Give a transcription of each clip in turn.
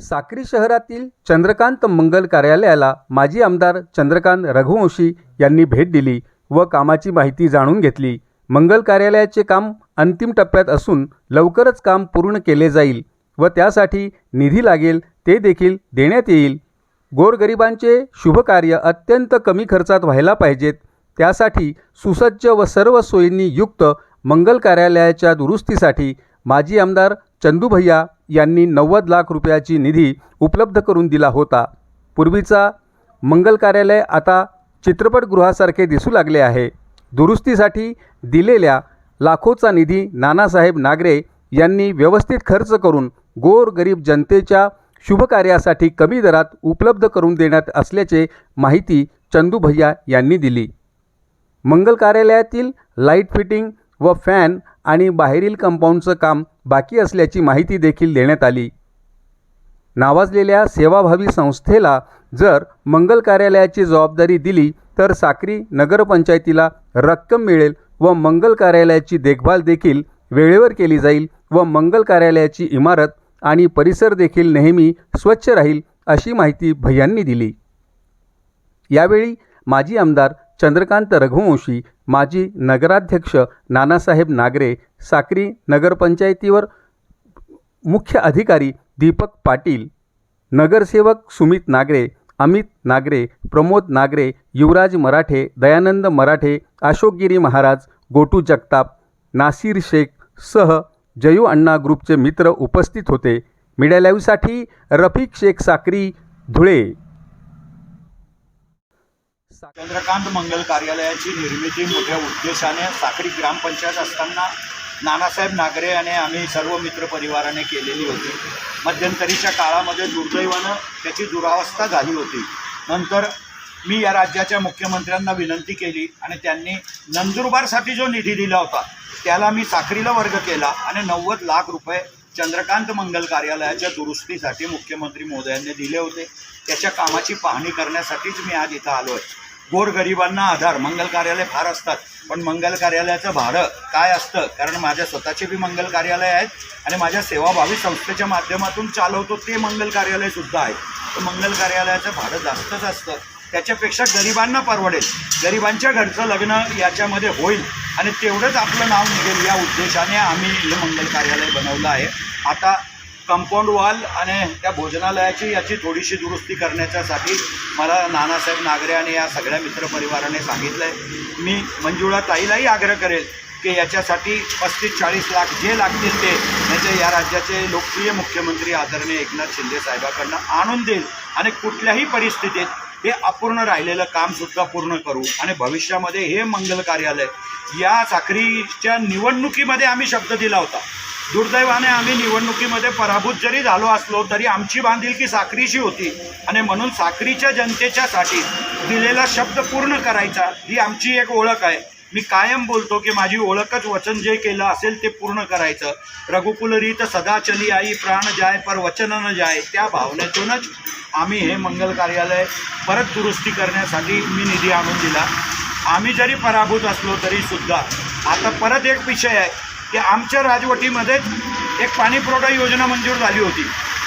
साक्री शहरातील चंद्रकांत मंगल कार्यालयाला माजी आमदार चंद्रकांत रघुवंशी यांनी भेट दिली व कामाची माहिती जाणून घेतली. मंगल कार्यालयाचे काम अंतिम टप्प्यात असून लवकरच काम पूर्ण केले जाईल व त्यासाठी निधी लागेल ते देखील देण्यात येईल. गोरगरिबांचे शुभकार्य अत्यंत कमी खर्चात व्हायला पाहिजेत. त्यासाठी सुसज्ज व सर्व सोयींनी युक्त मंगल कार्यालयाच्या दुरुस्तीसाठी माजी आमदार चंदूभैया यांनी नव्वद लाख रुपयाची निधी उपलब्ध करून दिला होता. पूर्वीचा मंगल कार्यालय आता चित्रपटगृहासारखे दिसू लागले आहे. दुरुस्तीसाठी दिलेल्या लाखोचा निधी नानासाहेब नागरे यांनी व्यवस्थित खर्च करून गोरगरीब जनतेच्या शुभकार्यासाठी कमी दरात उपलब्ध करून देण्यात असल्याचे माहिती चंदूभैया यांनी दिली. मंगल कार्यालयातील लाइट फिटिंग व फॅन आणि बाहेरील कंपाऊंडचं काम बाकी असल्याची माहिती देखील देण्यात आली. नावाजलेल्या सेवाभावी संस्थेला जर मंगल कार्यालयाची जबाबदारी दिली तर साक्री नगरपंचायतीला रक्कम मिळेल व मंगल कार्यालयाची देखभाल देखील वेळेवर केली जाईल व मंगल कार्यालयाची इमारत आणि परिसर देखील नेहमी स्वच्छ राहील अशी माहिती भैयांनी दिली. यावेळी माजी आमदार चंद्रकांत रघुवंशी माजी नगराध्यक्ष नानासाहेब नागरे साक्री नगरपंचायतीवर मुख्य अधिकारी दीपक पाटील नगरसेवक सुमित नागरे अमित नागरे प्रमोद नागरे युवराज मराठे दयानंद मराठे अशोकगिरी महाराज गोटू जगताप नासिर शेख सह जयू अण्णा ग्रुपचे मित्र उपस्थित होते. मीडिया लाईव्हसाठी रफिक शेख साक्री धुळे. चंद्रकांत मंगल कार्यालयाची निर्मिती मोठ्या उद्देशाने साखरी ग्रामपंचायत असताना नानासाहेब नागरे आणि आम्ही सर्व मित्रपरिवाराने केलेली होती. मध्यंतरीच्या काळामध्ये दुर्दैवानं त्याची दुरावस्था झाली होती. नंतर मी या राज्याच्या मुख्यमंत्र्यांना विनंती केली आणि त्यांनी नंदुरबारसाठी जो निधी दिला होता त्याला मी साखरीला वर्ग केला आणि नव्वद लाख रुपये चंद्रकांत मंगल कार्यालयाच्या दुरुस्तीसाठी मुख्यमंत्री मोदयांनी दिले होते. त्याच्या कामाची पाहणी करण्यासाठीच मी आज इथं आलो आहे गोरगरिबांना आधार. मंगल कार्यालय फार असतात. पण मंगल कार्यालयाचं भाडं काय असतं? कारण माझ्या स्वतःचे बी मंगल कार्यालय आहेत आणि माझ्या सेवाभावी संस्थेच्या माध्यमातून चालवतो ते मंगल कार्यालयसुद्धा आहे. तर मंगल कार्यालयाचं भाडं जास्तच असतं. त्याच्यापेक्षा गरिबांना परवडेल. गरिबांच्या घरचं लग्न याच्यामध्ये होईल. आणि तेवढंच आपलं नाव निघेल या उद्देशाने आम्ही हे मंगल कार्यालय बनवलं आहे. आता कंपाऊंड वॉल आणि त्या भोजनालयाची याची थोडीशी दुरुस्ती करण्याच्यासाठी मला नानासाहेब नागरे आणि या सगळ्या मित्रपरिवाराने सांगितलं आहे मी मंजुळा ताईलाही आग्रह करेल की याच्यासाठी पस्तीस चाळीस लाख जे लागतील ते म्हणजे या राज्याचे लोकप्रिय मुख्यमंत्री आदरणीय एकनाथ शिंदे साहेबाकडनं आणून देईल आणि कुठल्याही परिस्थितीत हे अपूर्ण राहिलेलं कामसुद्धा पूर्ण करू आणि भविष्यामध्ये हे मंगल कार्यालय या साखरीच्या निवडणुकीमध्ये आम्ही शब्द दिला होता. दुर्दैवाने आम्ही निवडणुकीमध्ये पराभूत जरी झालो असलो तरी आमची बांधिलकी साखरीची होती. आणि म्हणून साखरीच्या जनतेच्यासाठी दिलेला शब्द पूर्ण करायचा ही आमची एक ओळख आहे. मी कायम बोलतो की माझी ओळखच वचन जे केलं असेल ते पूर्ण करायचं. रघुकुलरीत सदा चली आई प्राण जाय पर वचन न जाय त्या भावनेतूनच आम्ही हे मंगल कार्यालय परत दुरुस्ती करण्यासाठी मी निधी आणून दिला. आम्ही जरी पराभूत असलो तरीसुद्धा आता परत एक विषय आहे. की आमच्या राजवटीमध्येच एक पाणीपुरवठा योजना मंजूर झाली होती.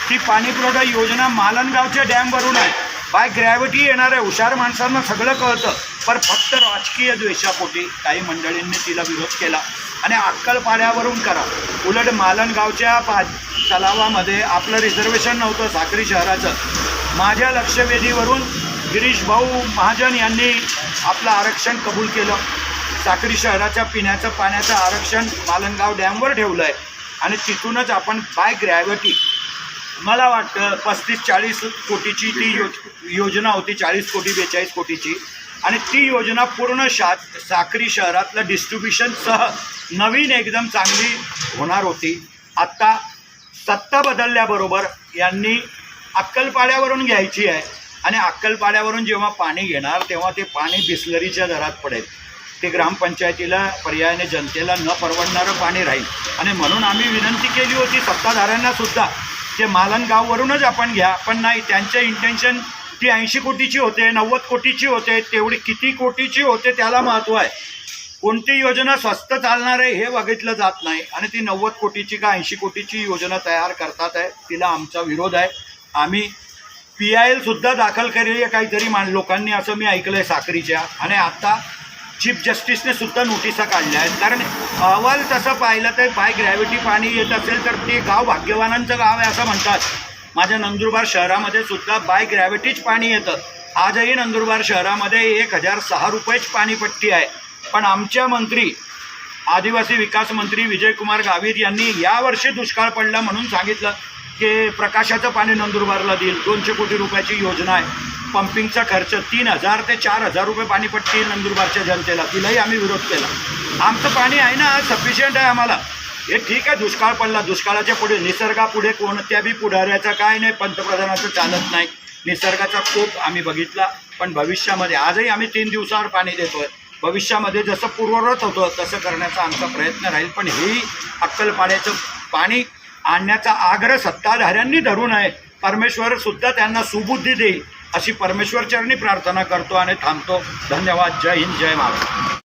ती पाणीपुरवठा योजना मालनगावच्या डॅमवरून आहे. बाय ग्रॅव्हिटी येणार आहे. हुशार माणसांना सगळं कळतं. पण फक्त राजकीय द्वेषापोटी काही मंडळींनी तिला विरोध केला. आणि अक्कलपाड्यावरून करा. उलट मालनगावच्या पा तलावामध्ये आपलं रिझर्वेशन नव्हतं साक्री शहराचं. माझ्या लक्षवेधीवरून गिरीश भाऊ महाजन यांनी आपलं आरक्षण कबूल केलं. साक्री शहराच्या पिण्याचं पाण्याचं आरक्षण मालनगाव डॅमवर ठेवलं आहे आणि तिथूनच आपण बाय ग्रॅव्हिटी. मला वाटतं पस्तीस चाळीस कोटीची ती योज योजना होती चाळीस कोटी बेचाळीस कोटीची. आणि ती योजना पूर्ण शा साक्री शहरातलं डिस्ट्रीब्युशनसह नवीन एकदम चांगली होणार होती. आत्ता सत्ता बदलल्याबरोबर यांनी अक्कलपाड्यावरून घ्यायची आहे. आणि अक्कलपाड्यावरून जेव्हा पाणी घेणार तेव्हा ते पाणी बिस्लरीच्या दरात पडेल. ते ग्रामपंचायतीला पर्यायाने जनतेला न परवडणारं पाणी राहील. आणि म्हणून आम्ही विनंती केली होती सत्ताधाऱ्यांनासुद्धा ते मालनगाववरूनच आपण घ्या. पण नाही त्यांचे इंटेन्शन ती ऐंशी कोटीची होते नव्वद कोटीची होते तेवढी किती कोटीची होते त्याला महत्त्व आहे. कोणती योजना स्वस्त चालणार आहे हे बघितलं जात नाही. आणि ती नव्वद कोटीची का ऐंशी कोटीची योजना तयार करतात आहे तिला आमचा विरोध आहे. आम्ही पी आय एलसुद्धा दाखल केलेली आहे काहीतरी मान लोकांनी असं मी ऐकलं आहे साखरीच्या. आणि आत्ता चीफ जस्टिसने सुद्धा नोटिसा काढल्या आहेत. कारण अहवाल तसं पाहिलं तर बाय ग्रॅव्हिटी पाणी येत असेल तर ते गाव भाग्यवानांचं गाव आहे असं म्हणतात. माझ्या नंदुरबार शहरामध्ये सुद्धा बाय ग्रॅव्हिटीच पाणी येतं. आजही नंदुरबार शहरामध्ये एक हजार सहा रुपयेच पाणीपट्टी आहे. पण आमच्या मंत्री आदिवासी विकास मंत्री विजयकुमार गावित यांनी यावर्षी दुष्काळ पडला म्हणून सांगितलं. की प्रकाशाचं पाणी नंदुरबारला देईल. दोनशे कोटी रुपयाची योजना आहे. पंपिंगचा खर्च तीन हजार ते चार हजार रुपये पाणीपट्टी नंदुरबारच्या जनतेला. तिलाही आम्ही विरोध केला. आमचं पाणी आहे ना सफिशियंट आहे आम्हाला. हे ठीक आहे दुष्काळ पडला. दुष्काळाच्या पुढे निसर्गापुढे कोणत्या बी पुढाऱ्याचं काय नाही. पंतप्रधानाचं चालत नाही. निसर्गाचा कोप आम्ही बघितला. पण भविष्यामध्ये आजही आम्ही तीन दिवसावर पाणी देतोय. भविष्यामध्ये जसं पूर्ववत होतं तसं करण्याचा आमचा प्रयत्न राहील. पण हेही अक्कलपाड्याचं पाणी आणण्याचा आग्रह सत्ताधाऱ्यांनी धरू नये. परमेश्वर सुद्धा त्यांना सुबुद्धी देईल अशी परमेश्वरचरणी प्रार्थना करतो आणि थांबतो. धन्यवाद. जय हिंद. जय महाराष्ट्र.